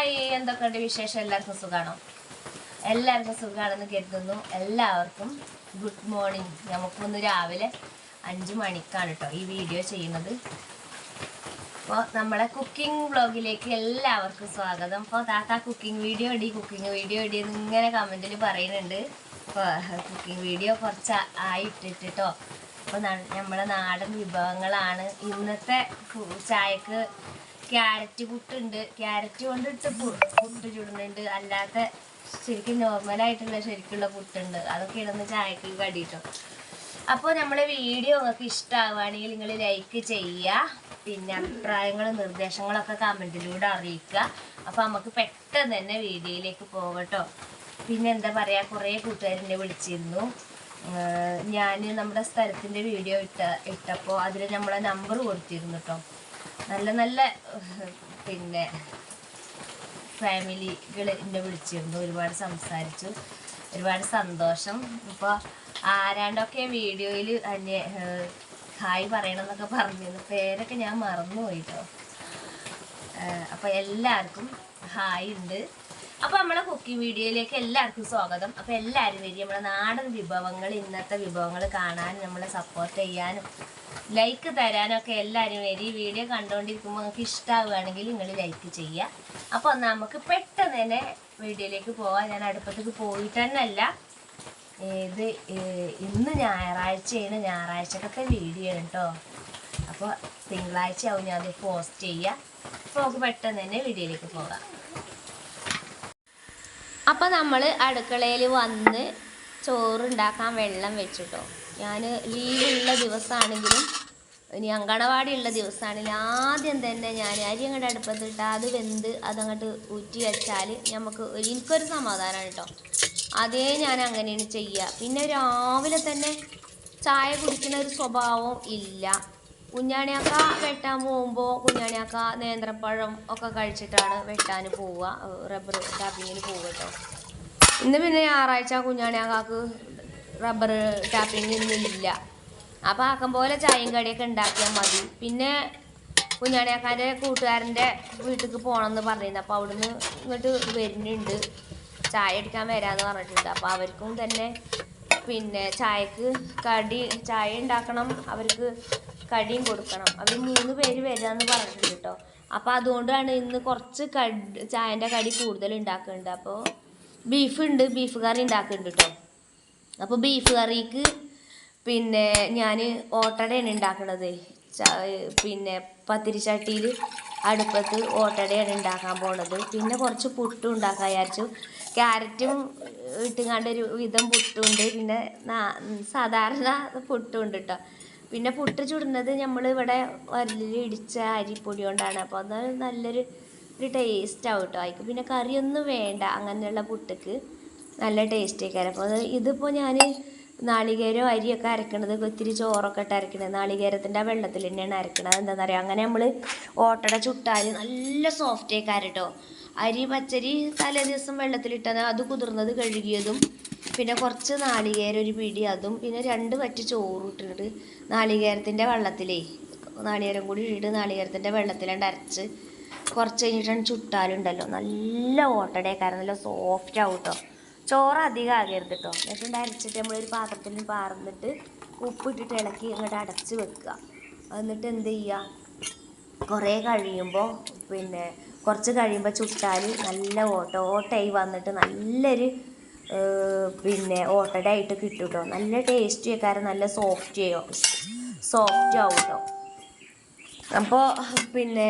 Hi എന്തൊക്കെയുണ്ട് വിശേഷം? എല്ലാവർക്കും സുഖമാണോ എല്ലാവർക്കും സുഖമാണെന്ന് കരുതുന്നു. എല്ലാവർക്കും ഗുഡ് മോർണിംഗ് നമുക്കൊന്ന് രാവിലെ അഞ്ച് മണിക്കാണ് കേട്ടോ ഈ വീഡിയോ ചെയ്യുന്നത്. അപ്പോൾ നമ്മളെ കുക്കിംഗ് വ്ളോഗിലേക്ക് എല്ലാവർക്കും സ്വാഗതം. അപ്പോൾ താത്ത കുക്കിംഗ് വീഡിയോ ഇടി കുക്കിംഗ് വീഡിയോ ഇടി ഇങ്ങനെ കമന്റിൽ പറയുന്നുണ്ട്. കുക്കിംഗ് വീഡിയോ കുറച്ച് ആയിട്ടിട്ട് കേട്ടോ അപ്പോൾ നമ്മളെ നാടൻ വിഭവങ്ങളാണ്. ഇന്നത്തെ ചായക്ക് ക്യാരറ്റ് പുട്ടുണ്ട്. ക്യാരറ്റ് കൊണ്ടിട്ട് പുട്ട് ചുടുന്നുണ്ട്. അല്ലാത്ത ശരിക്കും നോർമലായിട്ടുള്ള ശരിക്കുള്ള പുട്ടുണ്ട്. അതൊക്കെ ഇടുന്ന ചായക്ക് കടിയിട്ടോ അപ്പോൾ നമ്മളെ വീഡിയോ നിങ്ങൾക്ക് ഇഷ്ടമാവുകയാണെങ്കിൽ നിങ്ങൾ ലൈക്ക് ചെയ്യുക. പിന്നെ അഭിപ്രായങ്ങളും നിർദ്ദേശങ്ങളൊക്കെ കമന്റിലൂടെ അറിയിക്കുക. അപ്പോൾ നമുക്ക് പെട്ടെന്ന് തന്നെ വീഡിയോയിലേക്ക് പോകട്ടോ പിന്നെ എന്താ പറയുക കുറേ കൂട്ടുകാരെന്നെ വിളിച്ചിരുന്നു. ഞാൻ നമ്മുടെ സ്ഥലത്തിന്റെ വീഡിയോ ഇട്ട ഇട്ടപ്പോൾ അതിൽ നമ്മളെ നമ്പർ കൊടുത്തിരുന്നു കേട്ടോ. നല്ല നല്ല പിന്നെ ഫാമിലികൾ എന്നെ വിളിച്ചിരുന്നു. ഒരുപാട് സംസാരിച്ചു. ഒരുപാട് സന്തോഷം. ഇപ്പോൾ ആരാണ്ടൊക്കെ വീഡിയോയിൽ അന്യ ഹായ് ഹായ് പറയണമെന്നൊക്കെ പറഞ്ഞിരുന്നു. പേരൊക്കെ ഞാൻ മറന്നുപോയിട്ടോ. അപ്പോൾ എല്ലാവർക്കും ഹായ് ഉണ്ട്. അപ്പോൾ നമ്മളെ കുക്കിംഗ് വീഡിയോയിലേക്ക് എല്ലാവർക്കും സ്വാഗതം. അപ്പൊ എല്ലാവരും വരും നമ്മളെ നാടൻ വിഭവങ്ങൾ ഇന്നത്തെ വിഭവങ്ങൾ കാണാനും നമ്മളെ സപ്പോർട്ട് ചെയ്യാനും ലൈക്ക് തരാനൊക്കെ എല്ലാവരും വരി വീഡിയോ കണ്ടുകൊണ്ടിരിക്കുമ്പോൾ നിങ്ങൾക്ക് ഇഷ്ടമാവുകയാണെങ്കിൽ നിങ്ങൾ ലൈക്ക് ചെയ്യുക. അപ്പോൾ നമുക്ക് പെട്ടെന്ന് തന്നെ വീഡിയോയിലേക്ക് പോകാം ഞാൻ അടുപ്പത്തേക്ക് പോയിട്ട് തന്നെയല്ല. ഇത് ഇന്ന് ഞായറാഴ്ചയാണ്. ഞായറാഴ്ചക്കൊക്കെ വീഡിയോ കേട്ടോ അപ്പോൾ തിങ്കളാഴ്ച ആവും ഞാൻ അത് പോസ്റ്റ് ചെയ്യുക. അപ്പോൾ നമുക്ക് പെട്ടെന്ന് തന്നെ വീഡിയോയിലേക്ക് പോകാം. അപ്പോൾ നമ്മൾ അടുക്കളയിൽ വന്ന് ചോറുണ്ടാക്കാൻ വെള്ളം വെച്ചിട്ടോ. ഞാൻ ലീവുള്ള ദിവസമാണെങ്കിലും ഇനി അങ്കണവാടി ഉള്ള ദിവസമാണെങ്കിലും ആദ്യം തന്നെ ഞാൻ അരി അങ്ങോട്ട് അടുപ്പത്തിട്ട് അത് വെന്ത് അതങ്ങോട്ട് ഊറ്റി വെച്ചാൽ നമുക്ക് എനിക്കൊരു സമാധാനമാണ് കേട്ടോ അതേ ഞാൻ അങ്ങനെയാണ് ചെയ്യുക പിന്നെ രാവിലെ തന്നെ ചായ കുടിക്കുന്ന ഒരു സ്വഭാവം ഇല്ല. കുഞ്ഞാണിയാക്ക വെട്ടാൻ പോകുമ്പോൾ കുഞ്ഞാണിയാക്ക നേന്ത്രപ്പഴം ഒക്കെ കഴിച്ചിട്ടാണ് വെട്ടാൻ പോവുക. റബ്ബർ ടാപ്പിങ്ങിന് പോവുക കേട്ടോ ഇന്ന് പിന്നെ ഞായറാഴ്ച കുഞ്ഞാണിയാക്കാക്ക് റബ്ബർ ടാപ്പിങ് ഒന്നും ഇല്ല. അപ്പോൾ ആക്കം പോലെ ചായയും കടിയൊക്കെ ഉണ്ടാക്കിയാൽ മതി. പിന്നെ കുഞ്ഞാണിയാക്കാന്റെ കൂട്ടുകാരന്റെ പോകണം എന്ന് പറഞ്ഞിരുന്നു. അപ്പോൾ അവിടുന്ന് ഇങ്ങോട്ട് വരുന്നുണ്ട്. ചായ എടുക്കാൻ വരാമെന്ന് പറഞ്ഞിട്ടുണ്ട്. അപ്പോൾ അവർക്കും തന്നെ പിന്നെ ചായക്ക് കടി ചായ ഉണ്ടാക്കണം. അവർക്ക് കടിയും കൊടുക്കണം. അവർ മൂന്ന് പേര് വരാമെന്ന് പറഞ്ഞിട്ടുണ്ട് കേട്ടോ അപ്പോൾ അതുകൊണ്ടാണ് ഇന്ന് കുറച്ച് കടി ചായന്റെ കടി കൂടുതൽ ഉണ്ടാക്കുന്നുണ്ട് അപ്പോൾ ബീഫ് ഉണ്ട് ബീഫ് കറി ഉണ്ടാക്കുന്നുണ്ട് കേട്ടോ അപ്പോൾ ബീഫ് കറിക്ക് പിന്നെ ഞാൻ ഓട്ടടയാണ് ഉണ്ടാക്കണത് ച- പിന്നെ പത്തിരിച്ചട്ടിയിൽ അടുപ്പത്ത് ഓട്ടടയാണ് ഉണ്ടാക്കാൻ പോണത്. പിന്നെ കുറച്ച് പുട്ടും ഉണ്ടാക്കാൻ വിചാരിച്ചു. ക്യാരറ്റും ഇട്ടുങ്ങാണ്ട് ഒരു വിധം പുട്ടുണ്ട് പിന്നെ സാധാരണ പുട്ടുണ്ട് കേട്ടോ പിന്നെ പുട്ട് ചുടുന്നത് നമ്മൾ ഇവിടെ വരലിൽ ഇടിച്ച അരിപ്പൊടി കൊണ്ടാണ് അപ്പോൾ അത് നല്ലൊരു ഒരു ടേസ്റ്റ് ആവും കേട്ടോ അതിക്ക് പിന്നെ കറിയൊന്നും വേണ്ട. അങ്ങനെയുള്ള പുട്ടക്ക് നല്ല ടേസ്റ്റ് ആയിക്കാരം അപ്പോൾ ഇതിപ്പോൾ ഞാൻ നാളികേരം അരിയൊക്കെ അരക്കണത് ഒത്തിരി ചോറൊക്കെ ഇട്ട് അരക്കണത്. നാളികേരത്തിന്റെ ആ വെള്ളത്തിൽ തന്നെയാണ് അരക്കണത്. എന്താണെന്ന് അറിയാം അങ്ങനെ നമ്മൾ ഓട്ടട ചുട്ടാൽ നല്ല സോഫ്റ്റ് ആയിക്കാരം കേട്ടോ അരി പച്ചരി തലേ ദിവസം വെള്ളത്തിലിട്ടാൽ അത് കുതിർന്നത് കഴുകിയതും പിന്നെ കുറച്ച് നാളികേരം ഒരു പിടി അതും പിന്നെ രണ്ട് പറ്റ് ചോറ് ഇട്ടിട്ട് നാളികേരത്തിന്റെ വെള്ളത്തിലേ നാളികേരം കൂടി ഇട്ടിട്ട് നാളികേരത്തിന്റെ വെള്ളത്തിലാണ്ട് അരച്ച് കുറച്ച് കഴിഞ്ഞിട്ടാണ് ചുട്ടാലുണ്ടല്ലോ. നല്ല ഓട്ടടേ കാരണം നല്ല സോഫ്റ്റ് ആവും കേട്ടോ ചോറ് അധികം ആകരുത് കേട്ടോ എന്നിട്ട് അരച്ചിട്ട് നമ്മളൊരു പാത്രത്തിൽ പാർന്നിട്ട് ഉപ്പിട്ടിട്ട് ഇളക്കി ഇങ്ങോട്ട് അടച്ച് വെക്കുക. എന്നിട്ട് എന്ത് ചെയ്യുക? കുറേ കഴിയുമ്പോൾ പിന്നെ കുറച്ച് കഴിയുമ്പോൾ ചുട്ടാൽ നല്ല ഓട്ട. ഓട്ടായി വന്നിട്ട് നല്ലൊരു പിന്നെ ഓട്ടഡായിട്ട് കിട്ടും കേട്ടോ നല്ല ടേസ്റ്റ് വെക്കാറ് നല്ല സോഫ്റ്റ് സോഫ്റ്റ് ആവും കേട്ടോ അപ്പോൾ പിന്നെ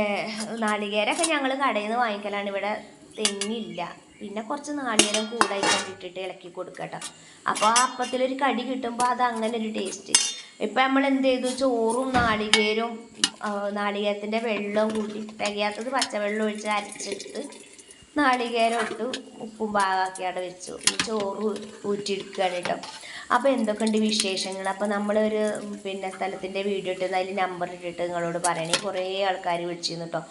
നാളികേരമൊക്കെ ഞങ്ങൾ കടയിൽ നിന്ന് വാങ്ങിക്കലാണ്. ഇവിടെ തെങ്ങില്ല. പിന്നെ കുറച്ച് നാളികേരം കൂടായി കണ്ടിട്ടിട്ട് ഇളക്കി കൊടുക്കട്ടോ അപ്പോൾ ആ അപ്പത്തിലൊരു കടി കിട്ടുമ്പോൾ അത് അങ്ങനെ ഒരു ടേസ്റ്റ് ഇപ്പം നമ്മൾ എന്ത് ചെയ്തു? ചോറും നാളികേരവും നാളികേരത്തിന്റെ വെള്ളവും കൂട്ടി തികയാത്തത് പച്ചവെള്ളം ഒഴിച്ച് അരച്ചിട്ട് നാളികേരം ഇട്ട് ഉപ്പും പാകാക്കി അവിടെ വെച്ചു. ചോറ് ഊറ്റിയെടുക്കുകയാണ് കേട്ടോ. അപ്പോൾ എന്തൊക്കെയുണ്ട് വിശേഷങ്ങൾ? അപ്പോൾ നമ്മളൊരു പിന്നെ സ്ഥലത്തിന്റെ വീഡിയോ ഇട്ട് അതിൽ നമ്പർ ഇട്ടിട്ട് നിങ്ങളോട് പറയണേ. കുറേ ആൾക്കാർ വിളിച്ചിരുന്നു കേട്ടോ.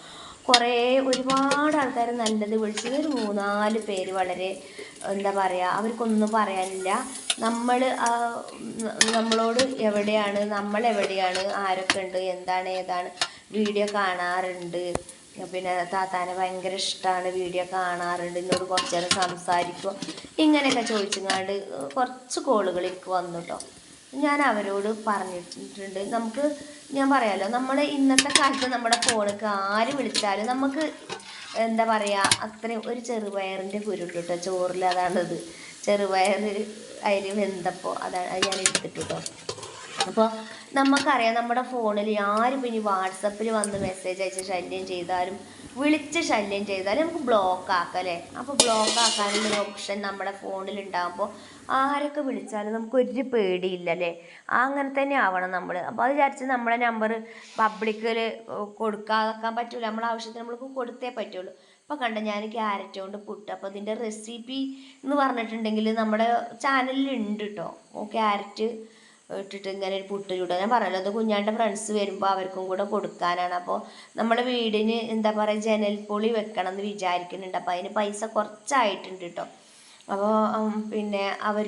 കുറേ ഒരുപാട് ആൾക്കാർ നല്ലത് വിളിച്ചത് ഒരു മൂന്നാൽ പേര് വളരെ എന്താ പറയുക അവർക്കൊന്നും പറയാനില്ല. നമ്മൾ നമ്മളോട് എവിടെയാണ് നമ്മൾ എവിടെയാണ് ആരൊക്കെ ഉണ്ട് എന്താണ് ഏതാണ് വീഡിയോ കാണാറുണ്ട്. പിന്നെ താത്താനെ ഭയങ്കര ഇഷ്ടമാണ് വീഡിയോ കാണാറുണ്ട് എന്നോട് കുറച്ച് നേരം സംസാരിക്കും. ഇങ്ങനെയൊക്കെ ചോദിച്ചങ്ങാണ്ട് കുറച്ച് കോളുകൾ എനിക്ക് വന്നു കേട്ടോ ഞാൻ അവരോട് പറഞ്ഞിട്ടുണ്ട്. നമുക്ക് ഞാൻ പറയാമല്ലോ നമ്മൾ ഇന്നത്തെ കാലത്ത് നമ്മുടെ ഫോണിക്ക് ആര് വിളിച്ചാലും നമുക്ക് എന്താ പറയുക അത്രയും ഒരു ചെറുപയറിന്റെ കുരുണ്ട് കേട്ടോ ചോറിൽ അതാണത്. ചെറുപയർ അതിൽ വെന്തപ്പോൾ അതാണ് അത് ഞാൻ എടുത്തിട്ട് കേട്ടോ അപ്പോൾ നമുക്കറിയാം നമ്മുടെ ഫോണിൽ ആരും ഇനി വാട്സപ്പിൽ വന്ന് മെസ്സേജ് അയച്ച് ശല്യം ചെയ്താലും വിളിച്ച് ശല്യം ചെയ്താലും നമുക്ക് ബ്ലോക്ക് ആക്കാം അല്ലേ? അപ്പോൾ ബ്ലോക്ക് ആക്കാനുള്ള ഓപ്ഷൻ നമ്മുടെ ഫോണിൽ ഉണ്ടാകുമ്പോൾ ആരൊക്കെ വിളിച്ചാലും നമുക്ക് ഒരു പേടിയില്ല അല്ലേ? അങ്ങനെ തന്നെ ആവണം നമ്മൾ അപ്പോൾ അത് വിചാരിച്ച് നമ്മളെ നമ്പർ പബ്ലിക്കിൽ കൊടുക്കാതാക്കാൻ പറ്റില്ല നമ്മളെ ആവശ്യത്തിന് നമ്മൾക്ക് കൊടുത്തേ പറ്റുള്ളൂ. അപ്പോൾ കണ്ട ഞാൻ ക്യാരറ്റ് കൊണ്ട് പുട്ട്. അപ്പോൾ ഇതിന്റെ റെസിപ്പി എന്ന് പറഞ്ഞിട്ടുണ്ടെങ്കിൽ നമ്മുടെ ചാനലിൽ ഉണ്ട് കേട്ടോ ക്യാരറ്റ് ഇട്ടിട്ട് ഇങ്ങനെ ഒരു പുട്ട് ചൂടുക ഞാൻ പറഞ്ഞല്ലോ അത് കുഞ്ഞാന്റെ ഫ്രണ്ട്സ് വരുമ്പോൾ അവർക്കും കൂടെ കൊടുക്കാനാണ്. അപ്പോൾ നമ്മുടെ വീടിന് എന്താ പറയുക ജനൽപ്പൊളി വെക്കണം എന്ന് വിചാരിക്കുന്നുണ്ട്. അപ്പോൾ അതിന് പൈസ കുറച്ചായിട്ടുണ്ട് കേട്ടോ അപ്പോൾ പിന്നെ അവർ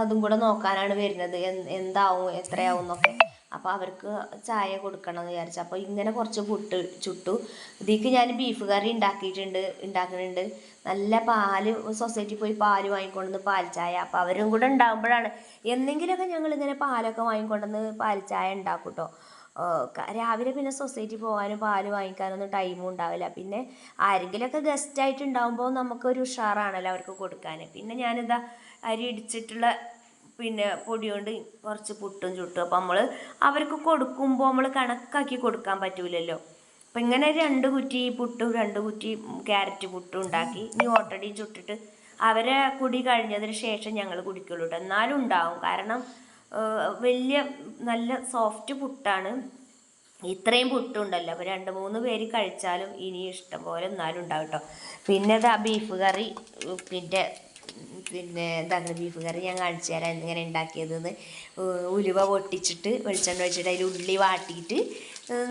അതും കൂടെ നോക്കാനാണ് വരുന്നത്. എന്താവും എത്രയാവും എന്നൊക്കെ. അപ്പോൾ അവർക്ക് ചായ കൊടുക്കണം എന്ന് വിചാരിച്ചു. അപ്പോൾ ഇങ്ങനെ കുറച്ച് പുട്ട് ചുട്ടു. ഇതിക്ക് ഞാൻ ബീഫ് കറി ഉണ്ടാക്കിയിട്ടുണ്ട് ഉണ്ടാക്കുന്നുണ്ട്. നല്ല പാൽ സൊസൈറ്റി പോയി പാൽ വാങ്ങിക്കൊണ്ടുവന്ന് പാൽ ചായ. അപ്പോൾ അവരും കൂടെ ഉണ്ടാകുമ്പോഴാണ് എന്തെങ്കിലുമൊക്കെ ഞങ്ങൾ ഇങ്ങനെ പാലൊക്കെ വാങ്ങിക്കൊണ്ടുവന്ന് പാൽ ചായ ഉണ്ടാക്കും കേട്ടോ രാവിലെ പിന്നെ സൊസൈറ്റി പോകാനും പാൽ വാങ്ങിക്കാനൊന്നും ടൈമും ഉണ്ടാവില്ല. പിന്നെ ആരെങ്കിലുമൊക്കെ ഗസ്റ്റായിട്ട് ഉണ്ടാകുമ്പോൾ നമുക്കൊരു ഉഷാറാണല്ലോ അവർക്ക് കൊടുക്കാൻ. പിന്നെ ഞാനിതാ അരി ഇടിച്ചിട്ടുള്ള പിന്നെ പൊടി കൊണ്ട് കുറച്ച് പുട്ടും ചുട്ടും. അപ്പം നമ്മൾ അവർക്ക് കൊടുക്കുമ്പോൾ നമ്മൾ കണക്കാക്കി കൊടുക്കാൻ പറ്റൂലല്ലോ. അപ്പം ഇങ്ങനെ രണ്ട് കുറ്റി പുട്ടും രണ്ട് കുറ്റി ക്യാരറ്റ് പുട്ടും ഉണ്ടാക്കി ഇനി ഓട്ടടി ചുട്ടിട്ട് അവരെ കുടി കഴിഞ്ഞതിന് ശേഷം ഞങ്ങൾ കുടിക്കുള്ളൂ കേട്ടോ എന്നാലും ഉണ്ടാവും. കാരണം വലിയ നല്ല സോഫ്റ്റ് പുട്ടാണ്. ഇത്രയും പുട്ടുണ്ടല്ലോ. അപ്പോൾ രണ്ട് മൂന്ന് പേര് കഴിച്ചാലും ഇനി ഇഷ്ടം പോലെ എന്നാലും ഉണ്ടാവും കേട്ടോ പിന്നെ ഇതാ ബീഫ് കറി പിന്നെ പിന്നെ എന്താണ് ബീഫ് കറി ഞാൻ കാണിച്ചു തരാം. ഇങ്ങനെ ഉണ്ടാക്കിയതെന്ന്. ഉലുവ പൊട്ടിച്ചിട്ട് വെളിച്ചെണ്ണ ഒഴിച്ചിട്ട് അതിൽ ഉള്ളി വാട്ടിയിട്ട്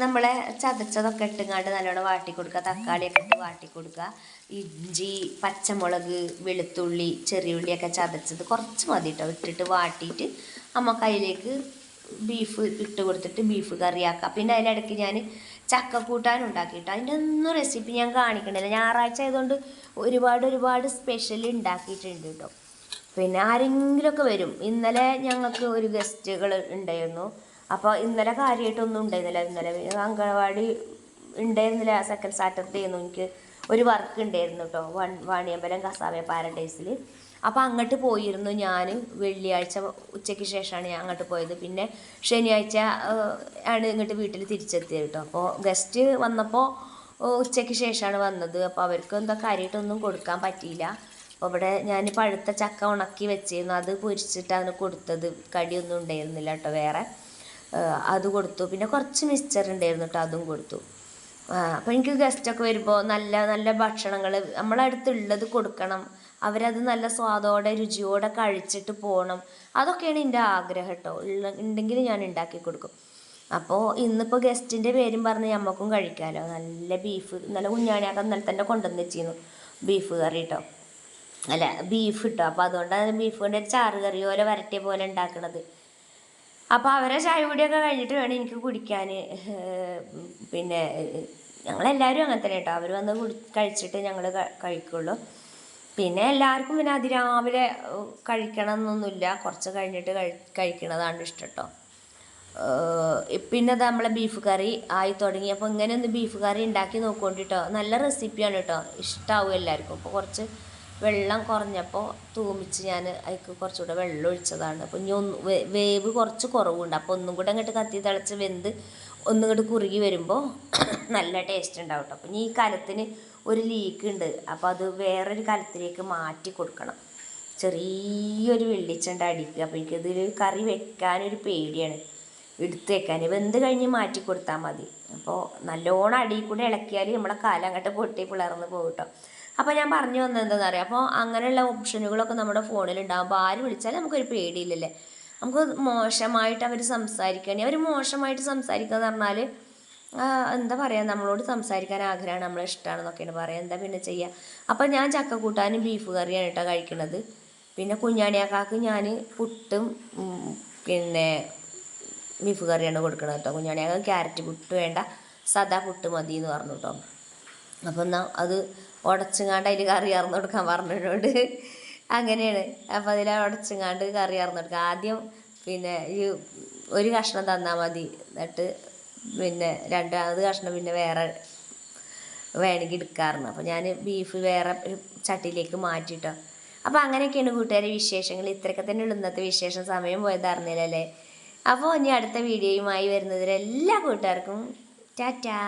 നമ്മളെ ചതച്ചതൊക്കെ ഇട്ടുങ്ങാണ്ട് നല്ലോണം വാട്ടി കൊടുക്കുക തക്കാളിയൊക്കെ ഇട്ട് വാട്ടി കൊടുക്കുക ഇഞ്ചി പച്ചമുളക് വെളുത്തുള്ളി ചെറിയ ഉള്ളിയൊക്കെ ചതച്ചത് കുറച്ച് മതി കേട്ടോ ഇട്ടിട്ട് വാട്ടിയിട്ട് നമുക്ക് അതിലേക്ക് ബീഫ് ഇട്ട് കൊടുത്തിട്ട് ബീഫ് കറിയാക്കുക പിന്നെ അതിനിടയ്ക്ക് ഞാൻ ചക്കക്കൂട്ടാൻ ഉണ്ടാക്കിയിട്ട് അതിന്റെ ഒന്നും റെസിപ്പി ഞാൻ കാണിക്കണില്ല. ഞായറാഴ്ച ആയതുകൊണ്ട് ഒരുപാട് ഒരുപാട് സ്പെഷ്യൽ ഉണ്ടാക്കിയിട്ടുണ്ട് കേട്ടോ പിന്നെ ആരെങ്കിലുമൊക്കെ വരും. ഇന്നലെ ഞങ്ങൾക്ക് ഒരു ഗസ്റ്റുകൾ ഉണ്ടായിരുന്നു. അപ്പോൾ ഇന്നലെ കാര്യമായിട്ടൊന്നും ഉണ്ടായിരുന്നില്ല. ഇന്നലെ അങ്കണവാടി ഉണ്ടായിരുന്നില്ല. സെക്കൻഡ് സാറ്റർഡേ ആയിരുന്നു. എനിക്ക് ഒരു വർക്ക് ഉണ്ടായിരുന്നു കേട്ടോ വൺ വാണിയമ്പലം കസാവ പാരഡൈസിൽ അപ്പോൾ അങ്ങോട്ട് പോയിരുന്നു ഞാൻ വെള്ളിയാഴ്ച ഉച്ചയ്ക്ക് ശേഷമാണ് ഞാൻ അങ്ങോട്ട് പോയത്. പിന്നെ ശനിയാഴ്ച ആണ് ഇങ്ങോട്ട് വീട്ടിൽ തിരിച്ചെത്തിയത് കേട്ടോ അപ്പോൾ ഗസ്റ്റ് വന്നപ്പോൾ ഉച്ചയ്ക്ക് ശേഷമാണ് വന്നത്. അപ്പോൾ അവർക്ക് എന്താ കാര്യമായിട്ടൊന്നും കൊടുക്കാൻ പറ്റിയില്ല. അപ്പോൾ ഇവിടെ ഞാൻ പഴുത്ത ചക്ക ഉണക്കി വെച്ചിരുന്നു. അത് പൊരിച്ചിട്ടാണ് കൊടുത്തത്. കടിയൊന്നും ഉണ്ടായിരുന്നില്ല കേട്ടോ വേറെ. അത് കൊടുത്തു. പിന്നെ കുറച്ച് മിക്സ്ചർ ഉണ്ടായിരുന്നു കേട്ടോ അതും കൊടുത്തു. അപ്പോൾ എനിക്ക് ഗസ്റ്റൊക്കെ വരുമ്പോൾ നല്ല നല്ല ഭക്ഷണങ്ങൾ നമ്മളടുത്തുള്ളത് കൊടുക്കണം. അവരത് നല്ല സ്വാദോടെ രുചിയോടെ കഴിച്ചിട്ട് പോകണം അതൊക്കെയാണ് എന്റെ ആഗ്രഹം കേട്ടോ. ഉള്ള ഉണ്ടെങ്കിൽ ഞാൻ ഉണ്ടാക്കി കൊടുക്കും. അപ്പോൾ ഇന്നിപ്പോൾ ഗസ്റ്റിന്റെ പേരും പറഞ്ഞ് നമുക്കും കഴിക്കാമല്ലോ നല്ല ബീഫ് നല്ല കുഞ്ഞാണിയൊക്കെ ഇന്നലെ തന്നെ കൊണ്ടുവന്ന് വെച്ചിരുന്നു ബീഫ് കറി കേട്ടോ അല്ല ബീഫ് കിട്ടും അപ്പോൾ അതുകൊണ്ടാണ് ബീഫ് കൊണ്ട് ഒരു ചാറ് കറി പോലെ വരട്ടിയ പോലെ ഉണ്ടാക്കണത് അപ്പോൾ അവരെ ചായ പൊടിയൊക്കെ കഴിഞ്ഞിട്ട് വേണം എനിക്ക് കുടിക്കാൻ. പിന്നെ ഞങ്ങളെല്ലാവരും അങ്ങനെ തന്നെ കേട്ടോ. അവർ വന്ന് കുടി കഴിച്ചിട്ട് ഞങ്ങൾ കഴിക്കുള്ളൂ. പിന്നെ എല്ലാവർക്കും പിന്നെ അതിരാവിലെ കഴിക്കണം എന്നൊന്നുമില്ല കുറച്ച് കഴിഞ്ഞിട്ട് കഴി കഴിക്കണതാണ് ഇഷ്ടം കേട്ടോ പിന്നെ നമ്മളെ ബീഫ് കറി ആയി തുടങ്ങി. അപ്പോൾ ഇങ്ങനെ ഒന്ന് ബീഫ് കറി ഉണ്ടാക്കി നോക്കൊണ്ടിട്ടോ. നല്ല റെസിപ്പിയാണ് കേട്ടോ ഇഷ്ടമാവും എല്ലാവർക്കും. അപ്പോൾ കുറച്ച് വെള്ളം കുറഞ്ഞപ്പോൾ തൂമിച്ച് ഞാൻ അതിക്ക് കുറച്ചുകൂടെ വെള്ളം ഒഴിച്ചതാണ്. അപ്പോൾ ഇനി ഒന്ന് വേവ് കുറച്ച് കുറവുണ്ട്. അപ്പോൾ ഒന്നും കൂടെ അങ്ങോട്ട് കത്തി തിളച്ച് വെന്ത് ഒന്നും കൂടെ കുറുകി വരുമ്പോൾ നല്ല ടേസ്റ്റ് ഉണ്ടാവും അപ്പോൾ ഇനി ഈ കലത്തിന് ഒരു ലീക്ക് ഉണ്ട് അപ്പോൾ അത് വേറൊരു കലത്തിലേക്ക് മാറ്റി കൊടുക്കണം. ചെറിയൊരു വെള്ളിച്ചെണ്ട അടിക്കുക. അപ്പോൾ എനിക്കതിൽ കറി വെക്കാനൊരു പേടിയാണ്. എടുത്ത് വെക്കാൻ. വെന്ത് കഴിഞ്ഞ് മാറ്റി കൊടുത്താൽ മതി. അപ്പോൾ നല്ലോണം അടിയിൽ കൂടെ ഇളക്കിയാൽ നമ്മളെ കാലം അങ്ങോട്ട് പൊട്ടി പിളർന്ന് പോകും കേട്ടോ അപ്പോൾ ഞാൻ പറഞ്ഞു വന്നത് എന്താണെന്ന് അറിയാം? അപ്പോൾ അങ്ങനെയുള്ള ഓപ്ഷനുകളൊക്കെ നമ്മുടെ ഫോണിൽ ഉണ്ടാകുമ്പോൾ ആര് വിളിച്ചാലും നമുക്കൊരു പേടിയില്ലല്ലേ? നമുക്ക് മോശമായിട്ട് അവർ സംസാരിക്കുകയാണെങ്കിൽ അവർ മോശമായിട്ട് സംസാരിക്കുക എന്ന് പറഞ്ഞാൽ എന്താ പറയുക നമ്മളോട് സംസാരിക്കാൻ ആഗ്രഹമാണ് നമ്മളെ ഇഷ്ടമാണെന്നൊക്കെയാണ് പറയുക എന്താ പിന്നെ ചെയ്യുക അപ്പോൾ ഞാൻ ചക്ക കൂട്ടാനും ബീഫ് കറിയാണ് കേട്ടോ കഴിക്കുന്നത് പിന്നെ കുഞ്ഞാണിയാക്കാക്ക് ഞാൻ പുട്ടും പിന്നെ ബീഫ് കറിയാണ് കൊടുക്കുന്നത് കേട്ടോ. കുഞ്ഞാണിയാക്കാൻ ക്യാരറ്റ് പുട്ട് വേണ്ട സദാ പുട്ട് മതി എന്ന് പറഞ്ഞു കേട്ടോ. അപ്പം എന്നാൽ അത് ഉടച്ചുങ്ങാണ്ട് അതിൽ കറി അറന്നു കൊടുക്കാൻ പറഞ്ഞതിനോട് അങ്ങനെയാണ്. അപ്പം അതിൽ ഉടച്ചുങ്ങാണ്ട് കറി അറന്നു കൊടുക്കുക ആദ്യം പിന്നെ ഈ ഒരു കഷ്ണം തന്നാൽ മതി. എന്നിട്ട് പിന്നെ രണ്ടാമത് കഷ്ണം പിന്നെ വേറെ വേണമെങ്കിൽ എടുക്കാറുണ്ട്. അപ്പോൾ ഞാൻ ബീഫ് വേറെ ഒരു ചട്ടിയിലേക്ക് മാറ്റിട്ടോ അപ്പോൾ അങ്ങനെയൊക്കെയാണ് കൂട്ടുകാരെ വിശേഷങ്ങൾ. ഇത്രയൊക്കെ തന്നെ ഉള്ളൂ ഇന്നത്തെ വിശേഷം. സമയം പോയത് അറിഞ്ഞില്ലല്ലേ? അപ്പോൾ ഇനി അടുത്ത വീഡിയോയുമായി വരുന്നതിൽ എല്ലാ കൂട്ടുകാർക്കും ടാറ്റാ.